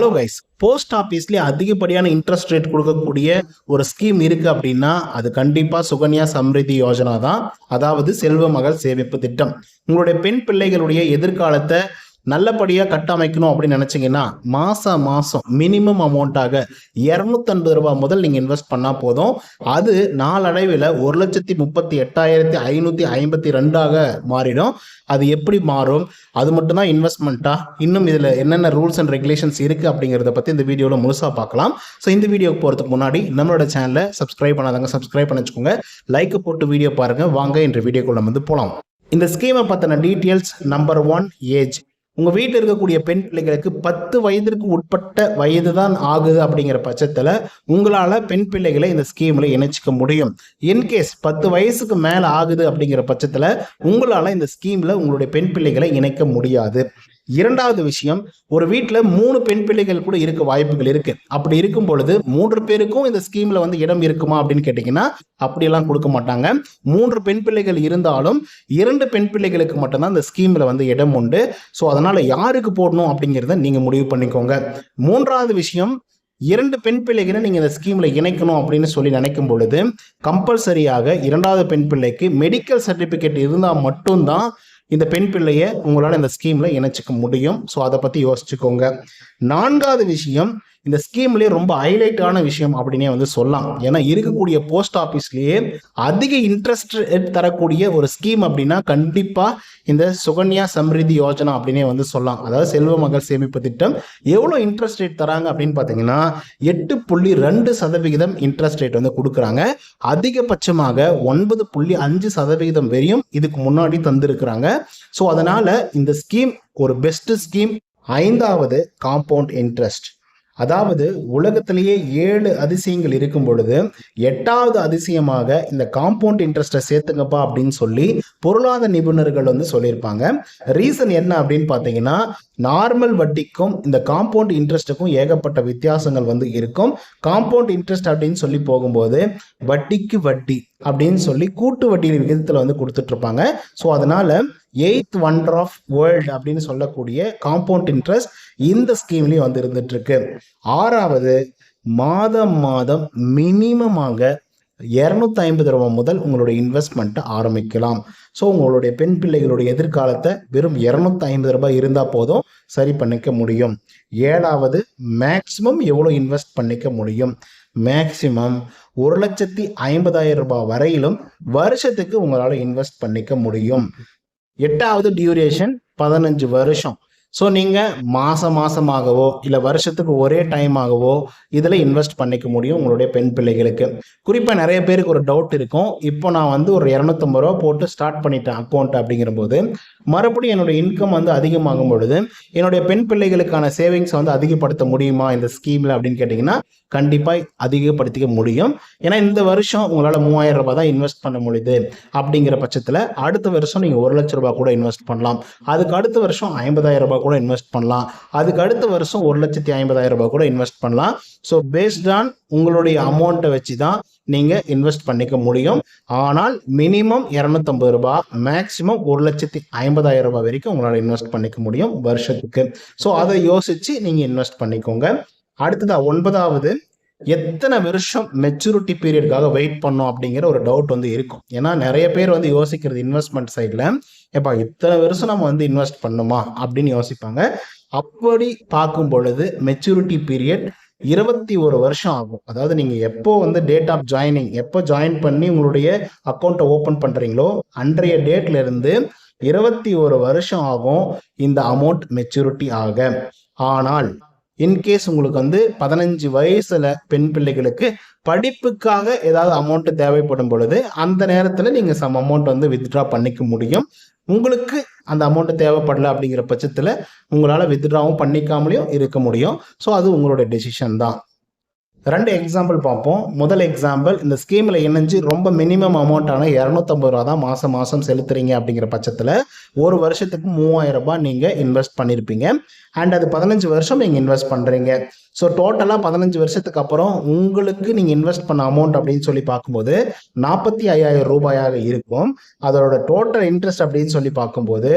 Hello guys post ஆஃபீஸ்லேயே அதிகப்படியான interest rate கொடுக்கக்கூடிய ஒரு ஸ்கீம் இருக்கு அப்படின்னா அது கண்டிப்பாக சுகன்யா சம்ரிதி யோஜனா தான். அதாவது செல்வ மகள் சேமிப்பு திட்டம். உங்களுடைய பெண் பிள்ளைகளுடைய எதிர்காலத்தை நல்லபடியாக கட்டமைக்கணும் அப்படின்னு நினச்சிங்கன்னா மாதம் மாதம் மினிமம் அமௌண்ட்டாக இரநூத்தன்பது ரூபாய் முதல் நீங்கள் இன்வெஸ்ட் பண்ணால் போதும். அது நாளடைவில் ஒரு லட்சத்தி முப்பத்தி எட்டாயிரத்தி ஐநூற்றி ஐம்பத்தி ரெண்டாக மாறிடும். அது எப்படி மாறும்? அது மட்டும்தான் இன்வெஸ்ட்மெண்ட்டா இன்னும் இதில் என்னென்ன ரூல்ஸ் அண்ட் ரெகுலேஷன்ஸ் இருக்குது அப்படிங்கிறத பற்றி இந்த வீடியோவில் முழுசாக பார்க்கலாம். ஸோ இந்த வீடியோக்கு போகிறதுக்கு முன்னாடி நம்மளோட சேனலை சப்ஸ்கிரைப் பண்ணாதாங்க சப்ஸ்கிரைப் பண்ணி வச்சுக்கோங்க லைக் போட்டு வீடியோ பாருங்கள் வாங்க இன்று வீடியோக்குள்ள வந்து போகலாம் இந்த ஸ்கீமை பற்றின டீட்டெயில்ஸ் நம்பர் ஒன் ஏஜ் உங்கள் வீட்டில் இருக்கக்கூடிய பெண் பிள்ளைகளுக்கு பத்து வயதிற்கு உட்பட்ட வயது தான் ஆகுது அப்படிங்கிற பட்சத்தில் உங்களால் பெண் பிள்ளைகளை இந்த ஸ்கீமில் இணைச்சிக்க முடியும். இன்கேஸ் பத்து வயசுக்கு மேலே ஆகுது அப்படிங்கிற பட்சத்தில் உங்களால் இந்த ஸ்கீமில் உங்களுடைய பெண் பிள்ளைகளை இணைக்க முடியாது. இரண்டாவது விஷயம் ஒரு வீட்டில் மூணு பெண் பிள்ளைகள் கூட இருக்க வாய்ப்புகள் இருக்கு. அப்படி இருக்கும் பொழுது மூன்று பேருக்கும் இந்த ஸ்கீம்ல வந்து இடம் இருக்குமா அப்படின்னு கேட்டீங்கன்னா அப்படியெல்லாம் கொடுக்க மாட்டாங்க. மூன்று பெண் பிள்ளைகள் இருந்தாலும் இரண்டு பெண் பிள்ளைகளுக்கு மட்டும்தான் இந்த ஸ்கீம்ல வந்து இடம் உண்டு. ஸோ அதனால யாருக்கு போடணும் அப்படிங்கிறத நீங்க முடிவு பண்ணிக்கோங்க. மூன்றாவது விஷயம் இரண்டு பெண் பிள்ளைகளை நீங்கள் இந்த ஸ்கீமில் இணைக்கணும் அப்படின்னு சொல்லி நினைக்கும் பொழுது கம்பல்சரியாக இரண்டாவது பெண் பிள்ளைக்கு மெடிக்கல் சர்டிஃபிகேட் இருந்தால் மட்டும்தான் இந்த பெண் பிள்ளையை உங்களால் இந்த ஸ்கீமில் இணைச்சிக்க முடியும். ஸோ அதை பற்றி யோசிச்சுக்கோங்க. நான்காவது விஷயம் இந்த ஸ்கீம்லேயே ரொம்ப ஹைலைட்டான விஷயம் அப்படின்னே வந்து சொல்லலாம். ஏன்னா இருக்கக்கூடிய போஸ்ட் ஆஃபீஸ்லேயே அதிக இன்ட்ரெஸ்ட் தரக்கூடிய ஒரு ஸ்கீம் அப்படின்னா கண்டிப்பாக இந்த சுகன்யா சம்ரிதி யோஜனா அப்படின்னே வந்து சொல்லலாம். அதாவது செல்வ மகள் சேமிப்பு திட்டம் எவ்வளோ இன்ட்ரெஸ்ட் ரேட் தராங்க அப்படின்னு பார்த்தீங்கன்னா எட்டு புள்ளி ரெண்டு சதவிகிதம் இன்ட்ரெஸ்ட் ரேட் வந்து கொடுக்குறாங்க. அதிகபட்சமாக ஒன்பது புள்ளி அஞ்சு சதவிகிதம் வரையும் இதுக்கு முன்னாடி தந்திருக்கிறாங்க. ஸோ அதனால் இந்த ஸ்கீம் ஒரு பெஸ்ட் ஸ்கீம் ஐந்தாவது காம்பவுண்ட் இன்ட்ரெஸ்ட் அதாவது உலகத்திலேயே ஏழு அதிசயங்கள் இருக்கும் பொழுது எட்டாவது அதிசயமாக இந்த காம்பவுண்ட் இன்ட்ரெஸ்ட்டை சேர்த்துங்கப்பா அப்படின்னு சொல்லி பொருளாதார நிபுணர்கள் வந்து சொல்லியிருப்பாங்க. ரீசன் என்ன அப்படின்னு பார்த்தீங்கன்னா நார்மல் வட்டிக்கும் இந்த காம்பவுண்ட் இன்ட்ரெஸ்ட்டுக்கும் ஏகப்பட்ட வித்தியாசங்கள் வந்து இருக்கும். காம்பவுண்ட் இன்ட்ரெஸ்ட் அப்படின்னு சொல்லி போகும்போது வட்டிக்கு வட்டி அப்படின்னு சொல்லி கூட்டு வட்டி விகிதத்தில் வந்து கொடுத்துட்ருப்பாங்க. ஸோ அதனால் எயித் ஒண்டர் ஆஃப் வேர்ல்டு அப்படின்னு சொல்லக்கூடிய காம்பவுண்ட் இன்ட்ரெஸ்ட் இந்த ஸ்கீம்லேயும் வந்து இருந்துட்டு இருக்கு ஆறாவது மாதம் மாதம் மினிமமாக இரநூத்தி ஐம்பது ரூபாய் முதல் உங்களுடைய இன்வெஸ்ட்மெண்ட்டை ஆரம்பிக்கலாம். ஸோ உங்களுடைய பெண் பிள்ளைகளுடைய எதிர்காலத்தை வெறும் இரநூத்தி ஐம்பது ரூபாய் இருந்தால் போதும் சரி பண்ணிக்க முடியும். ஏழாவது மேக்சிமம் எவ்வளோ இன்வெஸ்ட் பண்ணிக்க முடியும்? மேக்சிமம் ஒரு லட்சத்தி ஐம்பதாயிரம் ரூபாய் வரையிலும் வருஷத்துக்கு உங்களால் இன்வெஸ்ட் பண்ணிக்க முடியும். எட்டாவது டியூரேஷன் பதினஞ்சு வருஷம். ஸோ நீங்கள் மாதம் மாதமாகவோ இல்லை வருஷத்துக்கு ஒரே டைமாகவோ இதில் இன்வெஸ்ட் பண்ணிக்க முடியும் உங்களுடைய பெண் பிள்ளைகளுக்கு. குறிப்பாக நிறைய பேருக்கு ஒரு டவுட் இருக்கும். இப்போ நான் வந்து ஒரு இரநூத்தம்பது ரூபா போட்டு ஸ்டார்ட் பண்ணிட்டேன் அக்கௌண்ட் அப்படிங்கிற போது மறுபடியும் என்னுடைய இன்கம் வந்து அதிகமாகும் பொழுது என்னுடைய பெண் பிள்ளைகளுக்கான சேவிங்ஸ் வந்து அதிகப்படுத்த முடியுமா? இந்த ஸ்கீமில் அப்படின்னு கேட்டிங்கன்னா கண்டிப்பாக அதிகப்படுத்திக்க முடியும். ஏன்னா இந்த வருஷம் உங்களால் மூவாயிரம் ரூபாய் தான் இன்வெஸ்ட் பண்ண முடியுது அப்படிங்கிற பட்சத்தில் அடுத்த வருஷம் நீங்கள் ஒரு லட்ச ரூபா கூட இன்வெஸ்ட் பண்ணலாம். அதுக்கு அடுத்த வருஷம் ஐம்பதாயிரம் ரூபாய் கூட இன்வெஸ்ட் பண்ணலாம். அதுக்கு அடுத்த வருஷம் ஒரு லட்சத்தி ஐம்பதாயிரம் ரூபாய் கூட இன்வெஸ்ட் பண்ணலாம். ஸோ பேஸ்ட் ஆன் உங்களுடைய அமௌண்ட்டை வச்சு தான் நீங்கள் இன்வெஸ்ட் பண்ணிக்க முடியும். ஆனால் மினிமம் இரநூத்தம்பது ரூபாய் மேக்ஸிமம் ஒரு லட்சத்தி ஐம்பதாயிரம் ரூபாய் வரைக்கும் உங்களால் இன்வெஸ்ட் பண்ணிக்க முடியும் வருஷத்துக்கு. ஸோ அதை யோசித்து நீங்கள் இன்வெஸ்ட் பண்ணிக்கோங்க. அடுத்ததா ஒன்பதாவது எத்தனை வருஷம் மெச்சூரிட்டி பீரியடுக்காக வெயிட் பண்ணோம் அப்படிங்கிற ஒரு டவுட் வந்து இருக்கும். ஏன்னா நிறைய பேர் வந்து யோசிக்கிறது இன்வெஸ்ட்மெண்ட் சைடில் எப்பா இத்தனை வருஷம் நம்ம வந்து இன்வெஸ்ட் பண்ணுமா? அப்படின்னு யோசிப்பாங்க. அப்படி பார்க்கும் பொழுது மெச்சூரிட்டி பீரியட் இருபத்தி ஒரு வருஷம் ஆகும். அதாவது நீங்கள் எப்போ வந்து டேட் ஆஃப் ஜாயினிங் எப்போ ஜாயின் பண்ணி உங்களுடைய அக்கௌண்ட்டை ஓப்பன் பண்ணுறீங்களோ அன்றைய டேட்லேருந்து இருபத்தி ஒரு வருஷம் ஆகும் இந்த அமௌண்ட் மெச்சூரிட்டி ஆக. ஆனால் இன்கேஸ் உங்களுக்கு வந்து பதினஞ்சு வயசுல பெண் பிள்ளைகளுக்கு படிப்புக்காக ஏதாவது அமௌண்ட் தேவைப்படும் பொழுது அந்த நேரத்தில் நீங்கள் சம் அமௌண்ட் வந்து வித்ட்ரா பண்ணிக்க முடியும். உங்களுக்கு அந்த அமௌண்ட் தேவைப்படல அப்படிங்கிற பட்சத்தில் உங்களால் வித்ட்ராவும் பண்ணிக்காமலையும் இருக்க முடியும். ஸோ அது உங்களோட டெசிஷன் தான். ரெண்டு எக்ஸாம்பிள் பார்ப்போம். முதல் எக்ஸாம்பிள் இந்த ஸ்கீமில் இணைஞ்சு ரொம்ப மினிமம் அமௌண்ட்டான இரநூத்தம்பது ரூபா தான் மாதம் மாதம் செலுத்துறீங்க அப்படிங்கிற பட்சத்தில் ஒரு வருஷத்துக்கு மூவாயிரம் ரூபாய் நீங்கள் இன்வெஸ்ட் பண்ணியிருப்பீங்க அண்ட் அது பதினஞ்சு வருஷம் நீங்கள் இன்வெஸ்ட் பண்ணுறீங்க ஸோ டோட்டலாக பதினஞ்சு வருஷத்துக்கு அப்புறம் உங்களுக்கு நீங்கள் இன்வெஸ்ட் பண்ண அமௌண்ட் அப்படின்னு சொல்லி பார்க்கும்போது நாற்பத்தி ஐயாயிரம் ரூபாயாக இருக்கும். அதோட டோட்டல் இன்ட்ரெஸ்ட் அப்படின்னு சொல்லி பார்க்கும்போது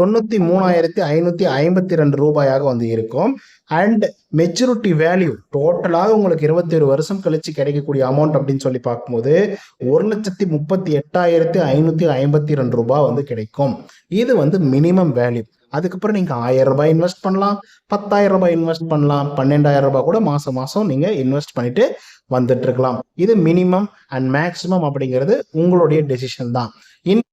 தொண்ணூற்றி மூணாயிரத்தி ஐநூற்றி ஐம்பத்தி ரெண்டு ரூபாயாக வந்து இருக்கும். அண்ட் மெச்சூரிட்டி வேல்யூ டோட்டலாக உங்களுக்கு இருபத்தி ஒரு வருஷம் கழித்து கிடைக்கக்கூடிய அமௌண்ட் அப்படின்னு சொல்லி பார்க்கும்போது ஒரு லட்சத்தி முப்பத்தி எட்டாயிரத்தி ஐநூற்றி ஐம்பத்தி ரெண்டு ரூபாய் வந்து கிடைக்கும். இது வந்து மினிமம் வேல்யூ அதுக்கப்புறம் நீங்கள் ஆயிரம் ரூபாய் இன்வெஸ்ட் பண்ணலாம் பத்தாயிரம் ரூபாய் இன்வெஸ்ட் பண்ணலாம் பன்னெண்டாயிரம் ரூபாய் கூட மாதம் மாதம் நீங்கள் இன்வெஸ்ட் பண்ணிட்டு வந்துட்டு இருக்கலாம். இது மினிமம் அண்ட் மேக்ஸிமம் அப்படிங்கிறது உங்களுடைய டெசிஷன் தான். இன்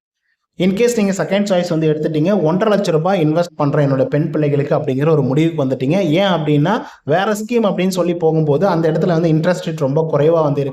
இன்கேஸ் நீங்கள் செகண்ட் சாய்ஸ் வந்து எடுத்துட்டீங்க ஒன்றரை லட்ச ரூபாய் இன்வெஸ்ட் பண்ணுறேன் என்னோட பெண் பிள்ளைகளுக்கு அப்படிங்கிற ஒரு முடிவுக்கு வந்துட்டீங்க. ஏன் அப்படின்னா வேற ஸ்கீம் அப்படின்னு சொல்லி போகும்போது அந்த இடத்துல வந்து இன்ட்ரெஸ்ட் ரேட் ரொம்ப குறைவாக வந்து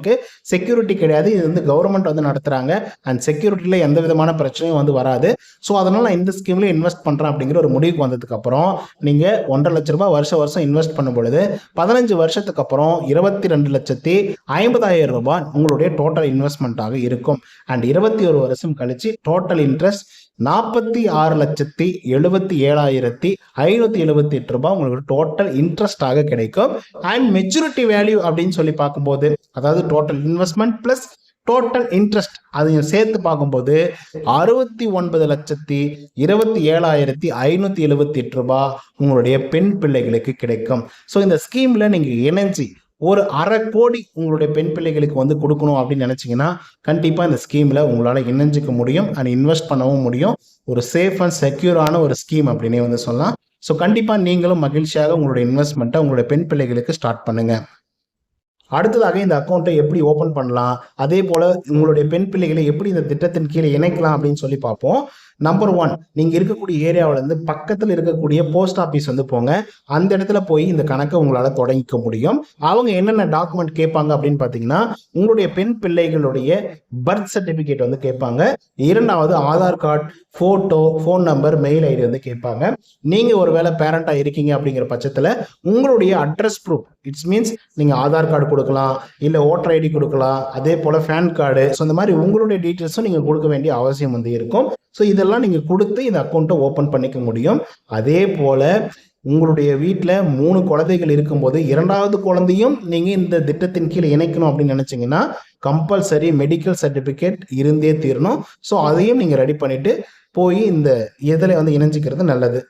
செக்யூரிட்டி கிடையாது. இது வந்து கவர்மெண்ட் வந்து நடத்துகிறாங்க அண்ட் செக்யூரிட்டியில் எந்த விதமான பிரச்சனையும் வந்து வராது. ஸோ அதனால் நான் இந்த ஸ்கீமில் இன்வெஸ்ட் பண்ணுறேன் அப்படிங்கிற ஒரு முடிவுக்கு வந்ததுக்கப்புறம் நீங்கள் ஒன்றரை லட்ச ரூபாய் வருஷம் வருஷம் இன்வெஸ்ட் பண்ணும் பொழுது பதினஞ்சு வருஷத்துக்கு அப்புறம் இருபத்தி ரெண்டு லட்சத்தி ஐம்பதாயிரம் ரூபாய் உங்களுடைய டோட்டல் இன்வெஸ்ட்மெண்ட்டாக இருக்கும். அண்ட் இருபத்தி ஒரு வருஷம் கழிச்சு டோட்டல் இன்ட்ரெஸ்ட் நாற்பத்தி ஆறு லட்சத்தி எழுபத்தி ஏழாயிரத்தி ஐநூற்றி எழுபத்தி எட்டு ரூபாய் உங்களுக்கு டோட்டல் இன்ட்ரெஸ்டாக கிடைக்கும். அண்ட் மெச்சூரிட்டி வேல்யூ அப்படின்னு சொல்லி பார்க்கும்போது அதாவது total investment plus total interest அதையும் சேர்த்து பார்க்கும்போது அறுபத்தி ஒன்பது லட்சத்தி இருபத்தி ஏழாயிரத்தி ஐநூற்றி எழுபத்தி எட்டு ரூபாய் உங்களுடைய பெண் பிள்ளைகளுக்கு கிடைக்கும் ஸோ இந்த ஸ்கீமில் நீங்கள் இணைஞ்சி ஒரு அரை கோடி உங்களுடைய பெண் பிள்ளைகளுக்கு வந்து கொடுக்கணும் அப்படின்னு நினச்சிங்கன்னா கண்டிப்பாக இந்த ஸ்கீமில் உங்களால் இணைஞ்சிக்க முடியும். அண்ட் இன்வெஸ்ட் பண்ணவும் முடியும். ஒரு சேஃப் அண்ட் செக்யூரான ஒரு ஸ்கீம் அப்படின்னே வந்து சொல்லலாம். ஸோ கண்டிப்பாக நீங்களும் மகிழ்ச்சியாக உங்களுடைய இன்வெஸ்ட்மெண்ட்டை உங்களுடைய பெண் பிள்ளைகளுக்கு ஸ்டார்ட் பண்ணுங்கள் அடுத்ததாக இந்த அக்கௌண்ட்டை எப்படி ஓப்பன் பண்ணலாம்? அதே போல் உங்களுடைய பெண் பிள்ளைகளை எப்படி இந்த திட்டத்தின் கீழே இணைக்கலாம் அப்படின்னு சொல்லி பார்ப்போம். நம்பர் ஒன் நீங்கள் இருக்கக்கூடிய ஏரியாவில் இருந்து பக்கத்தில் இருக்கக்கூடிய போஸ்ட் ஆஃபீஸ் வந்து போங்க. அந்த இடத்துல போய் இந்த கணக்கை உங்களால் தொடங்கிக்க முடியும். அவங்க என்னென்ன டாக்குமெண்ட் கேட்பாங்க அப்படின்னு பார்த்தீங்கன்னா உங்களுடைய பெண் பிள்ளைகளுடைய பர்த் சர்டிஃபிகேட் வந்து கேட்பாங்க. இரண்டாவது Aadhaar card photo phone number mail ID வந்து கேட்பாங்க. நீங்கள் ஒருவேளை பேரண்ட்டாக இருக்கீங்க அப்படிங்கிற பட்சத்தில் உங்களுடைய அட்ரஸ் ப்ரூஃப் இட்ஸ் மீன்ஸ் நீங்கள் ஆதார் கார்டு கொடுக்கலாம் இல்லை ஓட்டர் ஐடி கொடுக்கலாம் அதே போல் பேன் கார்டு ஸோ இந்த மாதிரி உங்களுடைய டீட்டெயில்ஸும் நீங்கள் கொடுக்க வேண்டிய அவசியம் வந்து இருக்கும். ஸோ இதெல்லாம் நீங்கள் கொடுத்து இந்த அக்கௌண்ட்டை ஓப்பன் பண்ணிக்க முடியும். அதே போல் உங்களுடைய வீட்டில் மூணு குழந்தைகள் இருக்கும்போது இரண்டாவது குழந்தையும் நீங்கள் இந்த திட்டத்தின் கீழே இணைக்கணும் அப்படின்னு நினச்சிங்கன்னா கம்பல்சரி மெடிக்கல் சர்டிஃபிகேட் இருந்தே தீரணும். ஸோ அதையும் நீங்கள் ரெடி பண்ணிவிட்டு போய் இந்த இதில் வந்து இணைஞ்சிக்கிறது நல்லது.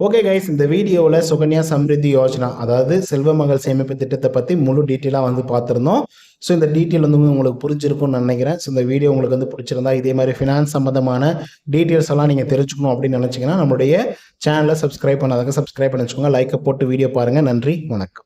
ஓகே கைஸ் இந்த வீடியோவில் சுகன்யா சம்ரித்தி யோஜனா அதாவது செல்வ மகள் சேமிப்பு திட்டத்தை பற்றி முழு டீட்டெயிலாக வந்து பார்த்துருந்தோம். ஸோ இந்த டீட்டெயில் வந்து உங்களுக்கு புரிஞ்சிருக்கும்னு நினைக்கிறேன். ஸோ இந்த வீடியோ உங்களுக்கு வந்து பிடிச்சிருந்தா இதே மாதிரி ஃபினான்ஸ் சம்மந்தமான டீட்டெயில்ஸ் எல்லாம் நீங்கள் தெரிஞ்சுக்கணும் அப்படின்னு நினச்சிங்கன்னா நம்மளுடைய சேனலை சப்ஸ்கிரைப் பண்ணாதாங்க சப்ஸ்கிரைப் பண்ணி வச்சுக்கோங்க. லைக்கை போட்டு வீடியோ பாருங்கள் நன்றி. வணக்கம்.